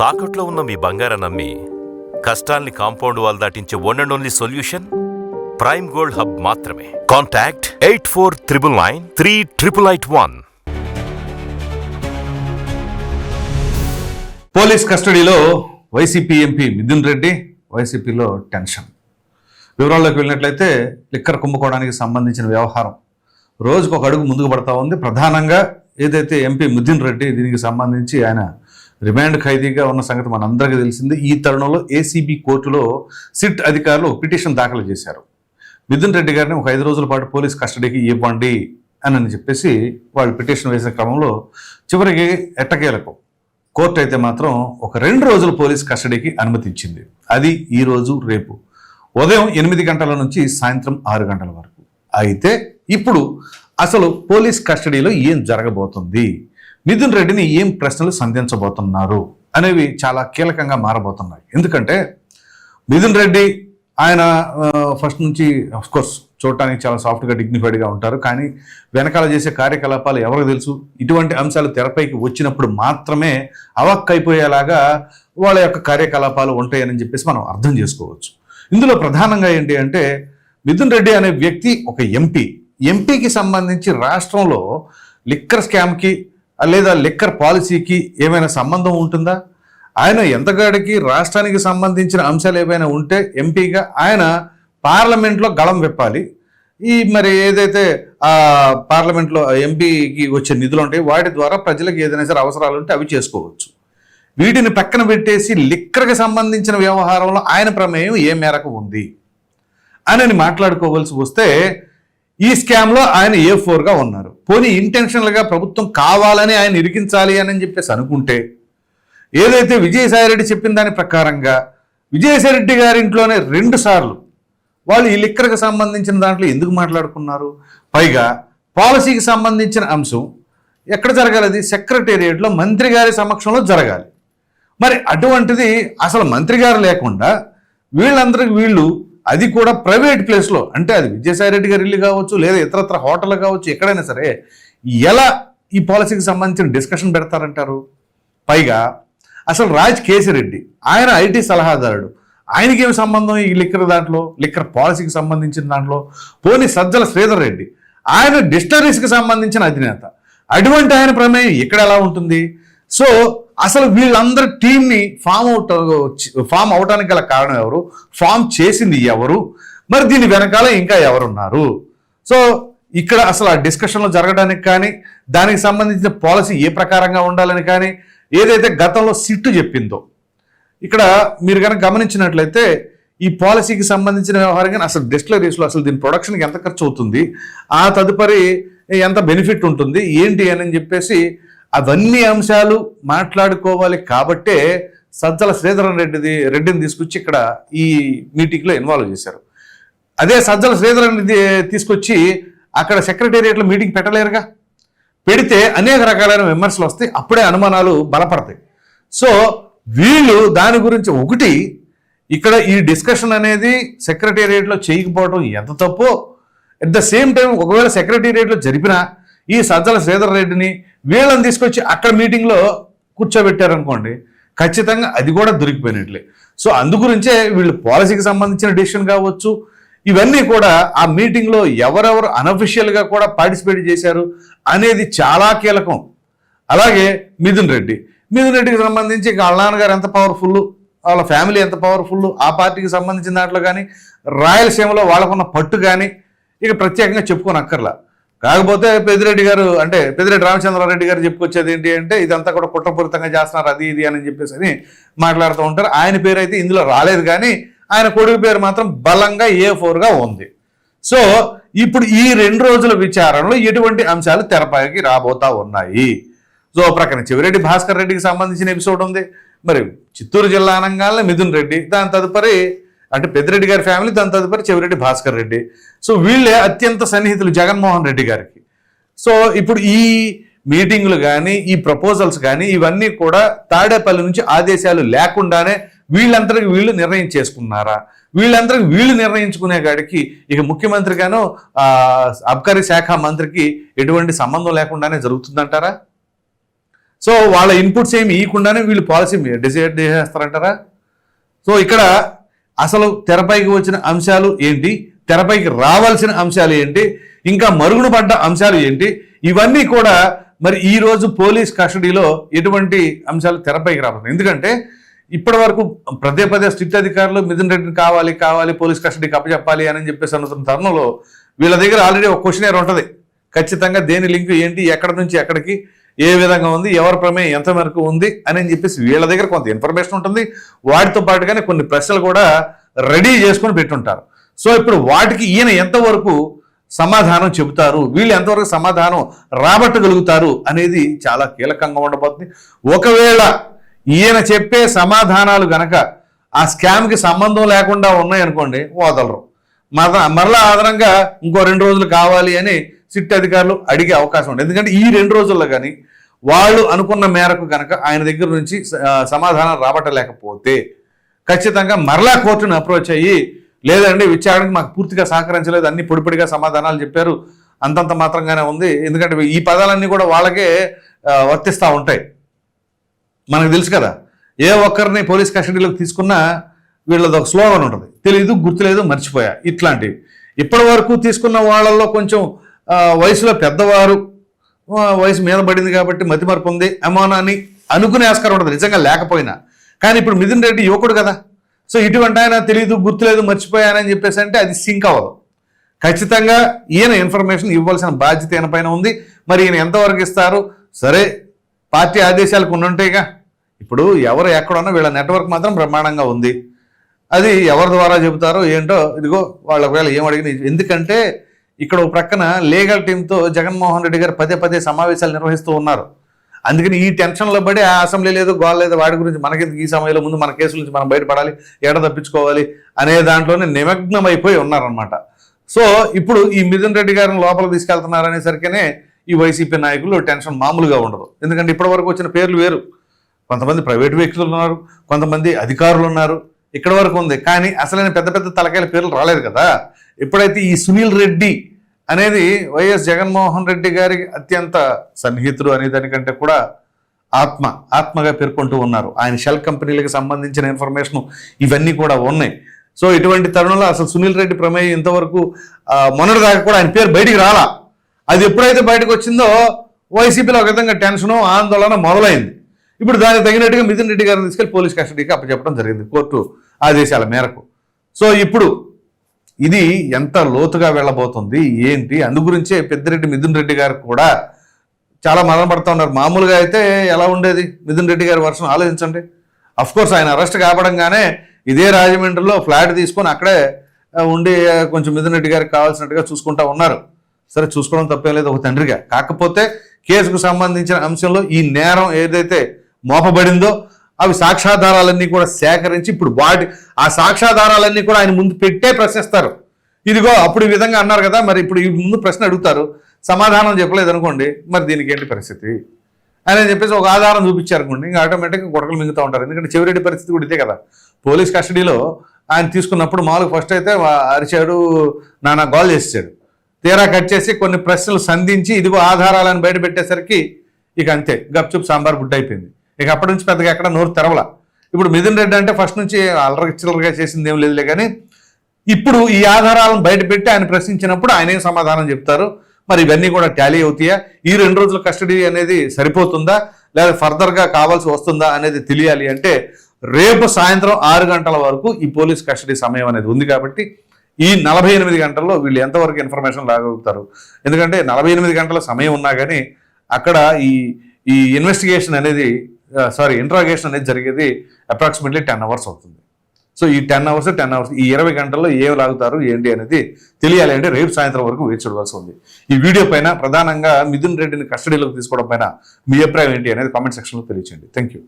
తాకట్లో ఉన్న మీ బంగారం నమ్మి కష్టాల్ని compound wall దాటించే one and only solution prime gold hub మాత్రమే. Contact eight four triple nine three triple eight one police కస్టడీలో వైసీపీ ఎంపీ మిథున్ రెడ్డి వైసీపీలో టెన్షన్. వివరాల్లోకి వెళ్ళినట్లయితే లిక్కర్ కుంభకోణానికి సంబంధించిన వ్యవహారం. రోజుకు ఒక అడుగు ముందుకు పడతా ఉంది. ప్రధానంగా ఏదైతే ఎంపీ మిథున్ రెడ్డి దీనికి సంబంధించి ఆయన రిమాండ్ ఖైదీగా ఉన్న సంగతి మనందరికీ తెలిసింది. ఈ తరుణంలో ఏసీబీ కోర్టులో సిట్ అధికారులు పిటిషన్ దాఖలు చేశారు. మిథున్ రెడ్డి గారిని ఒక ఐదు రోజుల పాటు పోలీస్ కస్టడీకి ఇవ్వండి అని అని చెప్పేసి వాళ్ళు పిటిషన్ వేసిన క్రమంలో చివరికి ఎట్టకేలకు కోర్టు అయితే మాత్రం ఒక రెండు రోజులు పోలీస్ కస్టడీకి అనుమతించింది. అది ఈరోజు రేపు ఉదయం ఎనిమిది గంటల నుంచి సాయంత్రం ఆరు గంటల వరకు. అయితే ఇప్పుడు అసలు పోలీస్ కస్టడీలో ఏం జరగబోతుంది? మిథున్ రెడ్డిని ఏం ప్రశ్నలు సంధించబోతున్నారు అనేవి చాలా కీలకంగా మారబోతున్నాయి. ఎందుకంటే మిథున్ రెడ్డి ఆయన ఫస్ట్ నుంచి కోర్స్ చూడటానికి చాలా సాఫ్ట్గా డిగ్నిఫైడ్గా ఉంటారు. కానీ వెనకాల చేసే కార్యకలాపాలు ఎవరికి తెలుసు? ఇటువంటి అంశాలు తెరపైకి వచ్చినప్పుడు మాత్రమే అవక్కైపోయేలాగా వాళ్ళ యొక్క కార్యకలాపాలు ఉంటాయని చెప్పేసి మనం అర్థం చేసుకోవచ్చు. ఇందులో ప్రధానంగా ఏంటి అంటే మిథున్ రెడ్డి అనే వ్యక్తి ఒక ఎంపీ. ఎంపీకి సంబంధించి రాష్ట్రంలో లిక్కర్ స్కామ్కి లేదా లిక్కర్ పాలసీకి ఏమైనా సంబంధం ఉంటుందా? ఆయన ఎంతగాడికి రాష్ట్రానికి సంబంధించిన అంశాలు ఏవైనా ఉంటే ఎంపీగా ఆయన పార్లమెంట్లో గళం విప్పాలి. ఈ మరి ఏదైతే పార్లమెంట్లో ఎంపీకి వచ్చే నిధులు ఉంటాయి వాటి ద్వారా ప్రజలకు ఏదైనా సరే అవసరాలు ఉంటే అవి చేసుకోవచ్చు. వీటిని పక్కన పెట్టేసి లిక్కర్కి సంబంధించిన వ్యవహారంలో ఆయన ప్రమేయం ఏ మేరకు ఉంది? అని మాట్లాడుకోవాల్సి వస్తే ఈ స్కామ్లో ఆయన ఏ ఫోర్గా ఉన్నారు? పోనీ ఇంటెన్షనల్గా ప్రభుత్వం కావాలని ఆయన ఇరికించాలి అని చెప్పేసి అనుకుంటే ఏదైతే విజయసాయిరెడ్డి చెప్పిన దాని ప్రకారంగా విజయసాయిరెడ్డి గారి ఇంట్లోనే రెండు సార్లు వాళ్ళు ఈ లిక్కర్కి సంబంధించిన దాంట్లో ఎందుకు మాట్లాడుకున్నారు? పైగా పాలసీకి సంబంధించిన అంశం ఎక్కడ జరగాలి? అది సెక్రటేరియట్లో మంత్రి గారి సమక్షంలో జరగాలి. మరి అటువంటిది అసలు మంత్రి గారు లేకుండా వీళ్ళందరికి వీళ్ళు అది కూడా ప్రైవేట్ ప్లేస్లో అంటే అది విజయసాయి రెడ్డి గారి ఇల్లు కావచ్చు లేదా ఇతరత్ర హోటల్ కావచ్చు ఎక్కడైనా సరే ఎలా ఈ పాలసీకి సంబంధించిన డిస్కషన్ పెడతారంటారు? పైగా అసలు రాజ్ కేసిరెడ్డి ఆయన ఐటీ సలహాదారుడు. ఆయనకి ఏమి సంబంధం ఈ లిక్కర్ దాంట్లో లిక్కర్ పాలసీకి సంబంధించిన దాంట్లో? పోనీ సజ్జల శ్రీధర్ రెడ్డి ఆయన డిస్టరీస్కి సంబంధించిన అధినేత. అటువంటి ఆయన ప్రమేయం ఇక్కడ ఎలా ఉంటుంది? సో అసలు వీళ్ళందరి టీంని ఫామ్ అవుట్ ఫామ్ అవడానికి గల కారణం ఎవరు? ఫామ్ చేసింది ఎవరు? మరి దీని వెనకాల ఇంకా ఎవరున్నారు? సో ఇక్కడ అసలు ఆ డిస్కషన్లో జరగడానికి కానీ దానికి సంబంధించిన పాలసీ ఏ ప్రకారంగా ఉండాలని కానీ ఏదైతే గతంలో సిట్టు చెప్పిందో ఇక్కడ మీరు కనుక గమనించినట్లయితే ఈ పాలసీకి సంబంధించిన వ్యవహారం కానీ అసలు డిస్టిలరీస్లో అసలు దీని ప్రొడక్షన్కి ఎంత ఖర్చు అవుతుంది? ఆ తదుపరి ఎంత బెనిఫిట్ ఉంటుంది? ఏంటి అని చెప్పేసి అవన్నీ అంశాలు మాట్లాడుకోవాలి కాబట్టే సజ్జల శ్రీధరన్ రెడ్డిది రెడ్డిని తీసుకొచ్చి ఇక్కడ ఈ మీటింగ్లో ఇన్వాల్వ్ చేశారు. అదే సజ్జల శ్రీధరన్ రెడ్డి తీసుకొచ్చి అక్కడ సెక్రటేరియట్లో మీటింగ్ పెట్టలేరుగా? పెడితే అనేక రకాలైన విమర్శలు వస్తాయి అప్పుడే అనుమానాలు బలపడతాయి. సో వీళ్ళు దాని గురించి ఒకటి ఇక్కడ ఈ డిస్కషన్ అనేది సెక్రటేరియట్లో చేయకపోవడం ఎంత తప్పో అట్ ద సేమ్ టైం ఒకవేళ సెక్రటేరియట్లో జరిపినా ఈ సజ్జల శ్రీధర్ రెడ్డిని వీళ్ళని తీసుకొచ్చి అక్కడ మీటింగ్లో కూర్చోబెట్టారనుకోండి ఖచ్చితంగా అది కూడా దొరికిపోయినట్లే. సో అందుగురించే వీళ్ళు పాలసీకి సంబంధించిన డిసిషన్ కావచ్చు. ఇవన్నీ కూడా ఆ మీటింగ్లో ఎవరెవరు అనఫిషియల్గా కూడా పార్టిసిపేట్ చేశారు అనేది చాలా కీలకం. అలాగే మిథున్ రెడ్డి. మిథున్ రెడ్డికి సంబంధించి ఇక వాళ్ళ నాన్నగారు ఎంత పవర్ఫుల్ వాళ్ళ ఫ్యామిలీ ఎంత పవర్ఫుల్ ఆ పార్టీకి సంబంధించిన దాంట్లో కానీ రాయలసీమలో వాళ్ళకున్న పట్టు కానీ ఇక ప్రత్యేకంగా చెప్పుకొని అక్కర్లా కాకపోతే పెద్దిరెడ్డి గారు అంటే పెద్దిరెడ్డి రామచంద్రారెడ్డి గారు చెప్పుకొచ్చేది ఏంటి అంటే ఇదంతా కూడా కుట్రపూరితంగా చేస్తున్నారు అది ఇది అని చెప్పేసి అని మాట్లాడుతూ ఉంటారు. ఆయన పేరు అయితే ఇందులో రాలేదు కానీ ఆయన కొడుకు పేరు మాత్రం బలంగా ఏ ఫోర్గా ఉంది. సో ఇప్పుడు ఈ రెండు రోజుల విచారణలో ఎటువంటి అంశాలు తెరపైకి రాబోతా ఉన్నాయి? సో ప్రక్కన చివరెడ్డి భాస్కర్ రెడ్డికి సంబంధించిన ఎపిసోడ్ ఉంది. మరి చిత్తూరు జిల్లా అనగానే మిథున్ రెడ్డి దాని తదుపరి అంటే పెద్దిరెడ్డి గారి ఫ్యామిలీ దాని తదుపరి చెవిరెడ్డి భాస్కర్ రెడ్డి. సో వీళ్ళే అత్యంత సన్నిహితులు జగన్మోహన్ రెడ్డి గారికి. సో ఇప్పుడు ఈ మీటింగ్లు కానీ ఈ ప్రపోజల్స్ కానీ ఇవన్నీ కూడా తాడేపల్లి నుంచి ఆదేశాలు లేకుండానే వీళ్ళందరికి వీళ్ళు నిర్ణయం చేసుకున్నారా? వీళ్ళందరికి వీళ్ళు నిర్ణయించుకునే కాడికి ఇక ముఖ్యమంత్రిగాను అబ్కారీ శాఖ మంత్రికి ఎటువంటి సంబంధం లేకుండానే జరుగుతుందంటారా? సో వాళ్ళ ఇన్పుట్స్ ఏమి ఇవ్వకుండానే వీళ్ళు పాలసీ డిసైడ్ చేసేస్తారంటారా? సో ఇక్కడ అసలు తెరపైకి వచ్చిన అంశాలు ఏంటి? తెరపైకి రావాల్సిన అంశాలు ఏంటి? ఇంకా మరుగున పడ్డ అంశాలు ఏంటి? ఇవన్నీ కూడా మరి ఈరోజు పోలీస్ కస్టడీలో ఎటువంటి అంశాలు తెరపైకి రావాలి ఎందుకంటే ఇప్పటి వరకు పదే పదే స్ట్రిక్ట్ అధికారులు మిథున్ రెడ్డిని కావాలి కావాలి పోలీస్ కస్టడీకి అప్పచెప్పాలి అని చెప్పేసి అనుతున్న తరుణంలో వీళ్ళ దగ్గర ఆల్రెడీ ఒక క్వశ్చన్ ఉంటుంది. ఖచ్చితంగా దేని లింక్ ఏంటి ఎక్కడ నుంచి ఎక్కడికి ఏ విధంగా ఉంది ఎవరి ప్రమేయం ఎంత మేరకు ఉంది అని చెప్పేసి వీళ్ళ దగ్గర కొంత ఇన్ఫర్మేషన్ ఉంటుంది. వాటితో పాటుగానే కొన్ని ప్రశ్నలు కూడా రెడీ చేసుకొని పెట్టుంటారు. సో ఇప్పుడు వాటికి ఈయన ఎంతవరకు సమాధానం చెబుతారు వీళ్ళు ఎంతవరకు సమాధానం రాబట్టగలుగుతారు అనేది చాలా కీలకంగా ఉండబోతుంది. ఒకవేళ ఈయన చెప్పే సమాధానాలు గనక ఆ స్కామ్కి సంబంధం లేకుండా ఉన్నాయనుకోండి వదలరు. మర మరలా ఆధారంగా ఇంకో రెండు రోజులు కావాలి అని సిట్ అధికారులు అడిగే అవకాశం ఉంది ఎందుకంటే ఈ రెండు రోజుల్లో కానీ వాళ్ళు అనుకున్న మేరకు కనుక ఆయన దగ్గర నుంచి సమాధానం రాబట్టలేకపోతే ఖచ్చితంగా మరలా కోర్టును అప్రోచ్ అయ్యి లేదండి విచారణకు మాకు పూర్తిగా సహకరించలేదు అన్ని పొడిపొడిగా సమాధానాలు చెప్పారు అంతంత మాత్రంగానే ఉంది. ఎందుకంటే ఈ పదాలన్నీ కూడా వాళ్ళకే వర్తిస్తూ ఉంటాయి. మనకు తెలుసు కదా ఏ ఒక్కరిని పోలీస్ కస్టడీలోకి తీసుకున్నా వీళ్ళది ఒక స్లోగన్ ఉంటుంది. తెలియదు గుర్తులేదు మర్చిపోయా. ఇట్లాంటివి. ఇప్పటి వరకు తీసుకున్న వాళ్ళల్లో కొంచెం వయసులో పెద్దవారు వయసు మీద పడింది కాబట్టి మతిమరపు ఉంది. అమానాన్ని అనుకునే ఆస్కారం ఉంటుంది నిజంగా లేకపోయినా. కానీ ఇప్పుడు మిథున్ రెడ్డి యువకుడు కదా. సో ఇటువంటి ఆయన తెలియదు గుర్తులేదు మర్చిపోయానని చెప్పేసి అంటే అది సింక్ అవ్వదు. ఖచ్చితంగా ఈయన ఇన్ఫర్మేషన్ ఇవ్వాల్సిన బాధ్యత ఈయన పైన ఉంది. మరి ఈయన ఎంతవరకు ఇస్తారు? సరే పార్టీ ఆదేశాలకు ఉండుంటాయిగా ఇప్పుడు ఎవరు ఎక్కడున్నా వీళ్ళ నెట్వర్క్ మాత్రం బ్రహ్మాండంగా ఉంది. అది ఎవరి ద్వారా చెబుతారో ఏంటో ఇదిగో వాళ్ళ ఒకవేళ ఏం అడిగిన ఎందుకంటే ఇక్కడ ఒక ప్రక్కన లీగల్ టీంతో జగన్మోహన్ రెడ్డి గారు పదే పదే సమావేశాలు నిర్వహిస్తూ ఉన్నారు. అందుకని ఈ టెన్షన్లో పడి ఆ అసెంబ్లీ లేదు గోల్ లేదు వాడి గురించి మనకి ఈ సమయంలో ముందు మన కేసుల నుంచి మనం బయటపడాలి ఎడ తప్పించుకోవాలి అనే దాంట్లోనే నిమగ్నం అయిపోయి ఉన్నారనమాట సో ఇప్పుడు ఈ మిథున్ రెడ్డి గారిని లోపల తీసుకెళ్తున్నారనేసరికనే ఈ వైసీపీ నాయకులు టెన్షన్ మామూలుగా ఉండదు. ఎందుకంటే ఇప్పటి వరకు వచ్చిన పేర్లు వేరు. కొంతమంది ప్రైవేట్ వ్యక్తులు ఉన్నారు కొంతమంది అధికారులు ఉన్నారు. ఇక్కడ వరకు ఉంది. కానీ అసలైన పెద్ద పెద్ద తలకాయల పేర్లు రాలేదు కదా. ఎప్పుడైతే ఈ సునీల్ రెడ్డి అనేది వైఎస్ జగన్మోహన్ రెడ్డి గారికి అత్యంత సన్నిహితుడు అనే దానికంటే కూడా ఆత్మ ఆత్మగా పేర్కొంటూ ఉన్నారు. ఆయన షెల్ కంపెనీలకు సంబంధించిన ఇన్ఫర్మేషన్ ఇవన్నీ కూడా ఉన్నాయి. సో ఇటువంటి తరుణంలో అసలు సునీల్ రెడ్డి ప్రమేయం ఇంతవరకు మొన్నటి మొన్నటిదాకా కూడా ఆయన పేరు బయటికి రాలా. అది ఎప్పుడైతే బయటకు వచ్చిందో వైసీపీలో ఒక విధంగా టెన్షను ఆందోళన మొదలైంది. ఇప్పుడు దానికి తగినట్టుగా మిథున్ రెడ్డి గారిని తీసుకెళ్ళి పోలీస్ కస్టడీకి అప్పచెప్పడం జరిగింది కోర్టు ఆదేశాల మేరకు. సో ఇప్పుడు ఇది ఎంత లోతుగా వెళ్ళబోతుంది ఏంటి? అందు గురించే పెద్దిరెడ్డి మిథున్ రెడ్డి గారు కూడా చాలా మదనపడుతూ ఉన్నారు. మామూలుగా అయితే ఎలా ఉండేది? మిథున్ రెడ్డి గారి వర్షం ఆలోచించండి. అఫ్ కోర్స్ ఆయన అరెస్ట్ కావడంగానే ఇదే రాజమండ్రిలో ఫ్లాట్ తీసుకొని అక్కడే ఉండి కొంచెం మిథున్ రెడ్డి గారికి కావాల్సినట్టుగా చూసుకుంటా ఉన్నారు. సరే చూసుకోవడం తప్పేం లేదు ఒక తండ్రిగా. కాకపోతే కేసుకు సంబంధించిన అంశంలో ఈ నేరం ఏదైతే మోపబడిందో అవి సాక్ష్యాధారాలన్నీ కూడా సేకరించి ఇప్పుడు వాటి ఆ సాక్ష్యాధారాలన్నీ కూడా ఆయన ముందు పెట్టే ప్రశ్నిస్తారు. ఇదిగో అప్పుడు ఈ విధంగా అన్నారు కదా మరి ఇప్పుడు ఈ ముందు ప్రశ్న అడుగుతారు. సమాధానం చెప్పలేదు అనుకోండి మరి దీనికి ఏంటి పరిస్థితి? అని చెప్పేసి ఒక ఆధారం చూపించారు అనుకోండి ఇంకా ఆటోమేటిక్గా గొడకలు మింగుతూ ఉంటారు. ఎందుకంటే చెవిరెడ్డి పరిస్థితి కూడా ఇదే కదా. పోలీస్ కస్టడీలో ఆయన తీసుకున్నప్పుడు మామూలుగా ఫస్ట్ అయితే అరిచాడు నానా గోల్ చేసాడు తీరా కట్ చేసి కొన్ని ప్రశ్నలు సంధించి ఇదిగో ఆధారాలను బయట పెట్టేసరికి ఇక అంతే గప్చుప్ సాంబార్ గుడ్ అయిపోయింది. ఇక అప్పటి నుంచి పెద్దగా ఎక్కడ నోరు తెరవల. ఇప్పుడు మిథున్ రెడ్డి అంటే ఫస్ట్ నుంచి అల్లరి చిల్లరగా చేసింది ఏం లేదులే కానీ ఇప్పుడు ఈ ఆధారాలను బయటపెట్టి ఆయన ప్రశ్నించినప్పుడు ఆయన ఏం సమాధానం చెప్తారు? మరి ఇవన్నీ కూడా ట్యాలీ అవుతాయా? ఈ రెండు రోజుల కస్టడీ అనేది సరిపోతుందా? లేదా ఫర్దర్గా కావాల్సి వస్తుందా అనేది తెలియాలి అంటే రేపు సాయంత్రం ఆరు గంటల వరకు ఈ పోలీస్ కస్టడీ సమయం అనేది ఉంది కాబట్టి ఈ నలభై ఎనిమిది గంటల్లో వీళ్ళు ఎంతవరకు ఇన్ఫర్మేషన్ రాగలుగుతారు? ఎందుకంటే నలభై ఎనిమిది గంటల సమయం ఉన్నా కానీ అక్కడ ఈ ఈ ఇన్వెస్టిగేషన్ అనేది సారీ ఇంట్రాగేషన్ అనేది జరిగేది అప్రాక్సిమేట్లీ టెన్ అవర్స్ అవుతుంది. సో ఈ టెన్ అవర్స్ టెన్ అవర్స్ ఈ ఇరవై గంటల్లో ఏం లాగుతారు ఏంటి అనేది తెలియాలి అంటే రేపు సాయంత్రం వరకు వేచి చూడవలసి ఉంది. ఈ వీడియో పైన ప్రధానంగా మిథున్ రెడ్డిని కస్టడీలోకి తీసుకోవడం పైన మీ అభిప్రాయం ఏంటి అనేది కామెంట్ సెక్షన్లో తెలియచేయండి. Thank you